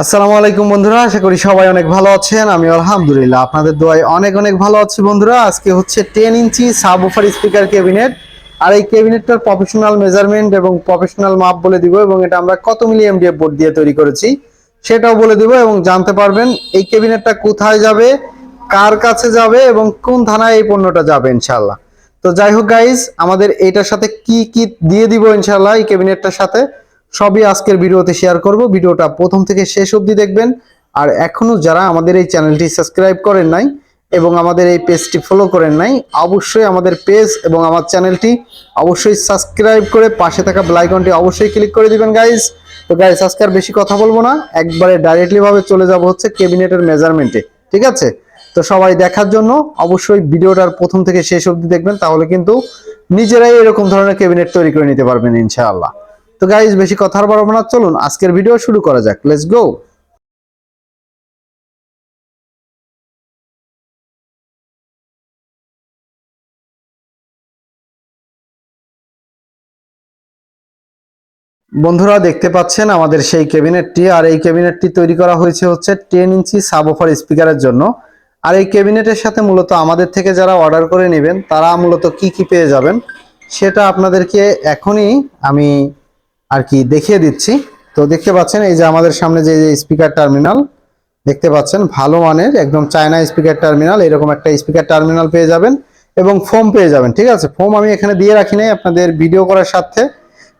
আসসালামু আলাইকুম বন্ধুরা, আশা করি সবাই অনেক ভালো আছেন। আমি আলহামদুলিল্লাহ আপনাদের দোয়ায় অনেক অনেক ভালো আছি বন্ধুরা। আজকে হচ্ছে ten inch subwoofer speaker cabinet আর এই ক্যাবিনেটটার প্রফেশনাল মেজারমেন্ট এবং প্রফেশনাল মাপ বলে দিব এবং এটা আমরা কত মিলি এমডিএফ বোর্ড দিয়ে তৈরি করেছি, সেটাও বলে দিব এবং জানতে পারবেন এই ক্যাবিনেটটা কোথায় যাবে, কার কাছে যাবে এবং কোন থানায় এই পণ্যটা যাবে ইনশাল্লাহ তো যাই হোক গাইজ আমাদের এটার সাথে কি কি দিয়ে দিব ইনশাল্লাহ এই ক্যাবিনেটটার সাথে? সবই আজকের ভিডিওতে শেয়ার করব। ভিডিওটা প্রথম থেকে শেষ অবধি দেখবেন। আর এখনও যারা আমাদের এই চ্যানেলটি সাবস্ক্রাইব করেন নাই এবং আমাদের এই পেজটি ফলো করেন নাই, অবশ্যই আমাদের পেজ এবং আমার চ্যানেলটি অবশ্যই সাবস্ক্রাইব করে পাশে থাকা বেল আইকনটি অবশ্যই ক্লিক করে দিবেন গাইজ তো গাইজ আজকে আর বেশি কথা বলব না। একবারে ডাইরেক্টলি ভাবে চলে যাব হচ্ছে কেবিনেটের মেজারমেন্টে ঠিক আছে? তো, সবাই দেখার জন্য অবশ্যই ভিডিওটার প্রথম থেকে শেষ অবধি দেখবেন, তাহলে কিন্তু নিজেরাই এরকম ধরনের কেবিনেট তৈরি করে নিতে পারবেন, ইনশাআল্লাহ। তো গাইজ বেশি কথার বাড়াবো না, চলুন আজকের ভিডিও শুরু করা যাক। লেটস গো বন্ধুরা, দেখতে পাচ্ছেন আমাদের সেই ক্যাবিনেটটি, আর এই ক্যাবিনেটটি তৈরি করা হয়েছে হচ্ছে টেন ইঞ্চি সাবওফার স্পিকারের জন্য। আর এই ক্যাবিনেটের সাথে মূলত আমাদের থেকে যারা অর্ডার করে নেবেন, তারা মূলত কি কি পেয়ে যাবেন, সেটা আপনাদেরকে এখনই আমি আর কি দেখিয়ে দিচ্ছি। তো দেখতে পাচ্ছেন, এই যে আমাদের সামনে যে স্পিকার টার্মিনাল, দেখতে পাচ্ছেন, ভালো মানের, একদম চায়না স্পিকার টার্মিনাল, এরকম একটা স্পিকার টার্মিনাল পেয়ে যাবেন এবং ফোম পেয়ে যাবেন, ঠিক আছে? ফোম আমি এখানে দিয়ে রাখি নাই আপনাদের ভিডিও করার সাথে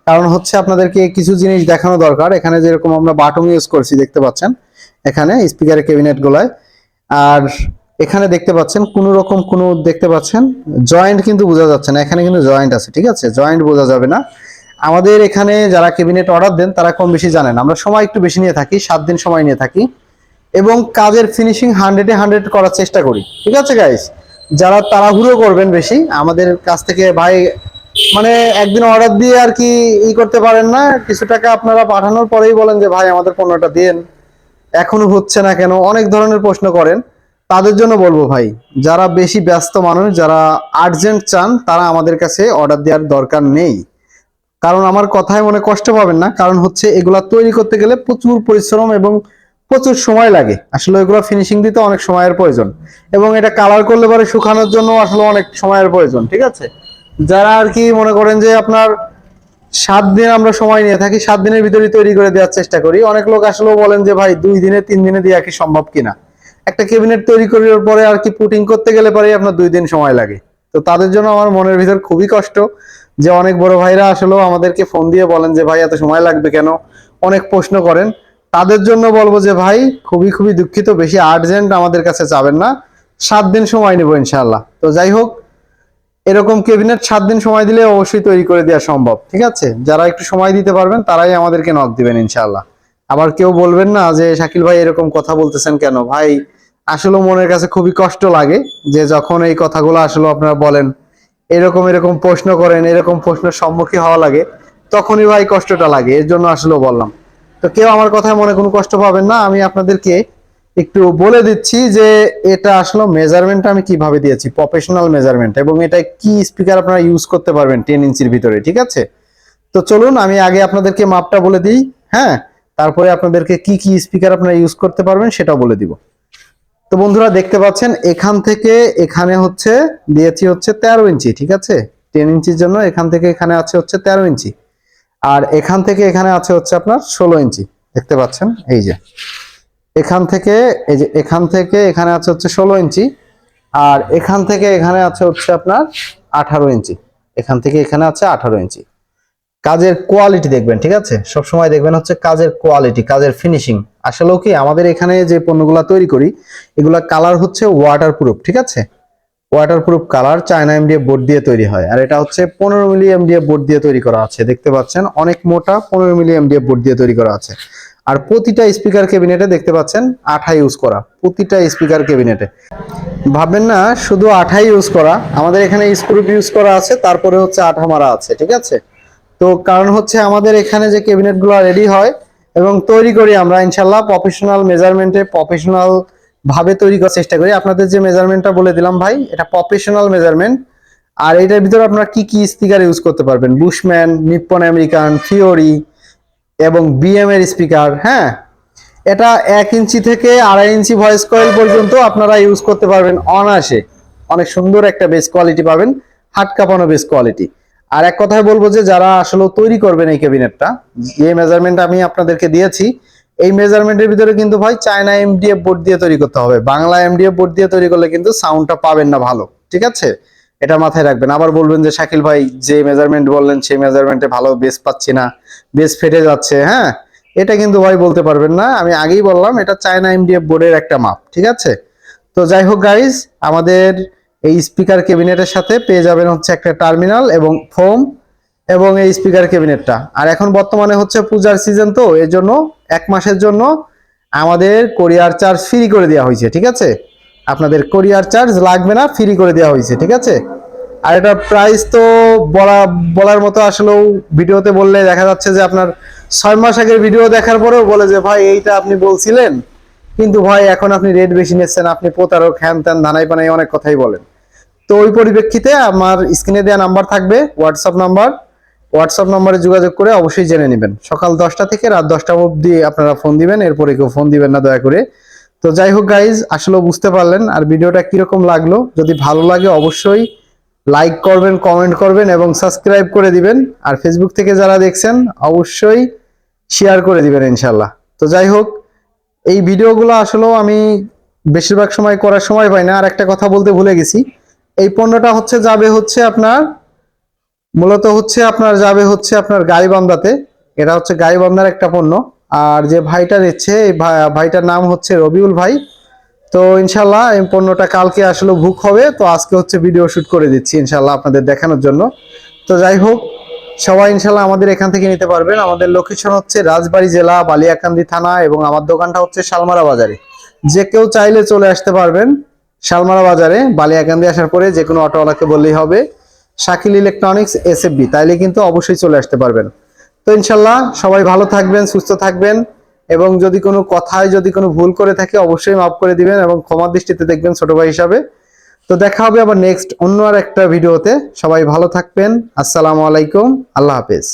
কারণ হচ্ছে আপনাদেরকে কিছু জিনিস দেখানো দরকার। এখানে যেরকম আমরা বাটম ইউজ করছি, দেখতে পাচ্ছেন, এখানে স্পিকারের ক্যাবিনেট গুলায়। আর এখানে দেখতে পাচ্ছেন, কোনো রকম কোনো, দেখতে পাচ্ছেন, জয়েন্ট কিন্তু বোঝা যাচ্ছে না, এখানে কিন্তু জয়েন্ট আছে, ঠিক আছে? জয়েন্ট বোঝা যাবে না। আমাদের এখানে যারা ক্যাবিনেট অর্ডার দেন, তারা কম বেশি জানেন। আমরা সময় একটু বেশি নিয়ে থাকি, সাত দিন সময় নিয়ে থাকি। এবং কাজের ফিনিশিং হান্ড্রেডে হান্ড্রেড করার চেষ্টা করি। ঠিক আছে গাইস যারা তাড়াহুড়ো করবেন বেশি, আমাদের কাছ থেকে ভাই মানে একদিন অর্ডার দিয়ে আর কি ই করতে পারেন না। কিছু টাকা আপনারা পাঠানোর পরেই বলেন যে, ভাই, আমাদের পণ্যটা দেন। এখনও হচ্ছে না কেন? অনেক ধরনের প্রশ্ন করেন। তাদের জন্য বলব ভাই, যারা বেশি ব্যস্ত মানুষ, যারা আর্জেন্ট চান, তারা আমাদের কাছে অর্ডার দেওয়ার দরকার নেই। কারণ আমার কথায় মনে কষ্ট পাবেন না। কারণ হচ্ছে এগুলা তৈরি করতে গেলে প্রচুর পরিশ্রম এবং প্রচুর সময় লাগে। আসলে এগুলো ফিনিশিং দিতে অনেক সময়ের প্রয়োজন। এবং এটা কালার করলে পরে শুকানোর জন্য আসলে অনেক সময়ের প্রয়োজন, ঠিক আছে? যারা আর কি মনে করেন যে আপনার সাত দিন আমরা সময় নিয়ে থাকি, সাত দিনের ভিতরে তৈরি করে দেওয়ার চেষ্টা করি। অনেক লোক আসলেও বলেন যে, ভাই, দুই দিনে, তিন দিনে দেওয়া কি সম্ভব কিনা? একটা ক্যাবিনেট তৈরি করার পরে আর কি পুটিং করতে গেলে পরে আপনার দুই দিন সময় লাগে। তো তাদের জন্য আমার মনের ভিতর খুবই কষ্ট। যে অনেক বড় ভাইরা আসলেও আমাদেরকে ফোন দিয়ে বলেন যে, ভাই, এত সময় লাগবে কেন? অনেক প্রশ্ন করেন। তাদের জন্য বলব যে, ভাই, খুবই খুবই দুঃখিত, বেশি আর্জেন্ট আমাদের কাছে যাবেন না। সাত দিন সময় নেব ইনশাল্লাহ তো যাই হোক, এরকম ক্যাবিনেট সাত দিন সময় দিলে অবশ্যই তৈরি করে দেওয়া সম্ভব, ঠিক আছে? যারা একটু সময় দিতে পারবেন, তারাই আমাদেরকে নক দিবেন ইনশাল্লাহ আবার কেউ বলবেন না যে, শাকিল ভাই, এরকম কথা বলতেছেন কেন? ভাই আসলে মনের কাছে খুবই কষ্ট লাগে যে, যখন এই কথাগুলো আসলে আপনারা বলেন এরকম এরকম প্রশ্ন করেন, এরকম প্রশ্নের সম্মুখীন হওয়া লাগে, তখনই ভাই কষ্টটা লাগে, এর জন্য আসলে বললাম। তো কেউ আমার কথায় মনে কোনো কষ্ট পাবেন না, আমি আপনাদেরকে একটু বলে দিচ্ছি যে এটা আসলে মেজারমেন্ট আমি কীভাবে দিয়েছি প্রফেশনাল মেজারমেন্ট এবং এটা কি স্পিকার আপনারা ইউজ করতে পারবেন টেন ইঞ্চির ভিতরে, ঠিক আছে? তো চলুন, আমি আগে আপনাদেরকে মাপটা বলে দিই হ্যাঁ? তারপরে আপনাদেরকে কি কি স্পিকার আপনারা ইউজ করতে পারবেন সেটাও বলে দিব। তো বন্ধুরা দেখতে পাচ্ছেন, এখান থেকে এখানে হচ্ছে দিয়েছি হচ্ছে তেরো ইঞ্চি, ঠিক আছে? টেন ইঞ্চির জন্য এখান থেকে এখানে আছে হচ্ছে তেরো ইঞ্চি। আর এখান থেকে এখানে আছে হচ্ছে আপনার ষোলো ইঞ্চি, দেখতে পাচ্ছেন? এই যে। এখান থেকে, এই যে এখান থেকে এখানে আছে হচ্ছে ষোলো ইঞ্চি, আর এখান থেকে এখানে আছে হচ্ছে আপনার আঠারো ইঞ্চি। এখান থেকে এখানে আছে আঠারো ইঞ্চি। কাজের কোয়ালিটি দেখবেন, ঠিক আছে? সব সময় দেখবেন হচ্ছে কাজের কোয়ালিটি কাজের ফিনিশিং আসলেও কি, আমাদের এখানে যে পণ্যগুলা তৈরি করি, এগুলা কালার হচ্ছে ওয়াটার প্রুফ ঠিক আছে? Waterproof colour China MDF board দিয়ে তৈরি হয়। আর এটা হচ্ছে পনেরো মিলি এমডিএফ বোর্ড দিয়ে তৈরি করা আছে, দেখতে পাচ্ছেন? অনেক মোটা পনেরো মিলি এমডিএফ বোর্ড দিয়ে তৈরি করা আছে। আর প্রতিটা স্পিকার ক্যাবিনেটে দেখতে পাচ্ছেন আঠা ইউজ করা, প্রতিটা স্পিকার ক্যাবিনেটে ভাববেন না, শুধু আঠাই ইউজ করা, আমাদের এখানে স্ক্রুপ ইউজ করা আছে, তারপরে হচ্ছে আঠা মারা আছে, ঠিক আছে? তো কারণ হচ্ছে আমাদের এখানে যে ক্যাবিনেটগুলো রেডি হয় এবং তৈরি করি আমরা ইনশাল্লাহ প্রফেশনাল মেজারমেন্টে প্রফেশনাল ভাবে তৈরি করার চেষ্টা করি। আপনাদের যে মেজারমেন্টটা বলে দিলাম ভাই, এটা প্রফেশনাল মেজারমেন্ট আর এটার ভিতরে আপনারা কি কি স্পিকার ইউজ করতে পারবেন? বুশম্যান নিপ্পন আমেরিকান ফিওরি এবং বিএম এর স্পিকার হ্যাঁ? এটা এক ইঞ্চি থেকে আড়াই ইঞ্চি ভয়েস কয়েল পর্যন্ত আপনারা ইউজ করতে পারবেন অনায়াসে। অনেক সুন্দর একটা বেস কোয়ালিটি পাবেন হাট কাঁপানো বেস কোয়ালিটি আর এক কথায় বলব যে যারা আসলে তৈরি করবেন এই ক্যাবিনেটটা, যে মেজারমেন্ট আমি আপনাদেরকে দিয়েছি, এই মেজারমেন্টের ভিতরে কিন্তু ভাই চায়না এমডিএফ বোর্ড দিয়ে তৈরি করতে হবে। বাংলা এমডিএফ বোর্ড দিয়ে তৈরি করলে কিন্তু সাউন্ডটা পাবেন না ভালো, ঠিক আছে? এটা মাথায় রাখবেন। আবার বলবেন যে শাকিল ভাই, যে মেজারমেন্ট বললেন, সেই মেজারমেন্টে ভালো বেস পাচ্ছি না বেস ফেটে যাচ্ছে হ্যাঁ? এটা কিন্তু ভাই বলতে পারবেন না। আমি আগেই বললাম, এটা চায়না এমডিএফ বোর্ডের একটা মাপ, ঠিক আছে? তো যাই হোক গাইজ আমাদের এই স্পিকার ক্যাবিনেটের সাথে পেয়ে যাবেন হচ্ছে একটা টার্মিনাল এবং ফোম এবং এই স্পিকার ক্যাবিনেটটা আর এখন বর্তমানে হচ্ছে পূজার সিজন তো এর জন্য এক মাসের জন্য আমাদের কোরিয়ার চার্জ ফ্রি করে দেওয়া হয়েছে, ঠিক আছে? আপনাদের কোরিয়ার চার্জ লাগবে না ফ্রি করে দেওয়া হয়েছে, ঠিক আছে? আর এটা প্রাইস তো বলা, বলার মতো আসলেও ভিডিওতে বললে দেখা যাচ্ছে যে আপনার ছয় মাস আগের ভিডিও দেখার পরেও বলে যে, ভাই, এইটা আপনি বলছিলেন। কিন্তু ভাই, এখন আপনি রেট বেশি নিচ্ছেন আপনি প্রতারক, হ্যান ত্যান ধানাই পানাই অনেক কথাই বলেন। তো ওই পরিপ্রেক্ষিতে আমার স্ক্রিনে দেওয়া নাম্বার থাকবে হোয়াটসঅ্যাপ নাম্বার। হোয়াটসঅ্যাপ নাম্বারে যোগাযোগ করে অবশ্যই জেনে নেবেন। সকাল দশটা থেকে রাত দশটা অবধি আপনারা ফোন দিবেন, এরপরে কেউ ফোন দিবেন না, দয়া করে। তো যাই হোক গাইজ আসলে বুঝতে পারলেন আর ভিডিওটা কীরকম লাগল। যদি ভালো লাগে অবশ্যই লাইক করবেন কমেন্ট করবেন এবং সাবস্ক্রাইব করে দিবেন। আর ফেসবুক থেকে যারা দেখছেন, অবশ্যই শেয়ার করে দিবেন ইনশাল্লাহ তো যাই হোক, এই ভিডিওগুলো আসলেও আমি বেশিরভাগ সময় করার সময় পাই না। আর একটা কথা বলতে ভুলে গেছি। এই পণ্যটা হচ্ছে, যাবে হচ্ছে আপনার, মূলত হচ্ছে আপনার, যাবে হচ্ছে আপনার গাইবান্ধাতে। এটা হচ্ছে গাইবান্ধার একটা পণ্য। আর যে ভাইটা নিচ্ছে এই ভাইটার নাম হচ্ছে রবিউল ভাই। তো ইনশাল্লাহ এই পণ্যটা কালকে আসলে বুক হবে। তো আজকে হচ্ছে ভিডিও শুট করে দিচ্ছি ইনশাল্লাহ আপনাদের দেখানোর জন্য। তো যাই হোক, সবাই ইনশাল্লাহ আমাদের এখান থেকে নিতে পারবেন। আমাদের লোকেশন হচ্ছে রাজবাড়ি জেলা, বালিয়াকান্দি থানা এবং আমার দোকানটা হচ্ছে শালমারা বাজারে। যে কেউ চাইলে চলে আসতে পারবেন। শালমারা বাজারে বালিয়াকান্দি আসার পরে যে কোনো অটোওয়ালাকে বললেই হবে। শাকিল ইলেকট্রনিক্স এসএফবি তাইলে কিন্তু অবশ্যই চলে আসতে পারবেন। তো ইনশাল্লাহ সবাই ভালো থাকবেন, সুস্থ থাকবেন এবং যদি কোনো কথায় যদি কোনো ভুল করে থাকে অবশ্যই মাফ করে দিবেন এবং ক্ষমার দৃষ্টিতে দেখবেন ছোট ভাই হিসাবে। তো দেখা হবে আবার নেক্সট অন্য আর একটা ভিডিওতে সবাই ভালো থাকবেন। আসসালামু আলাইকুম। আল্লাহ হাফেজ।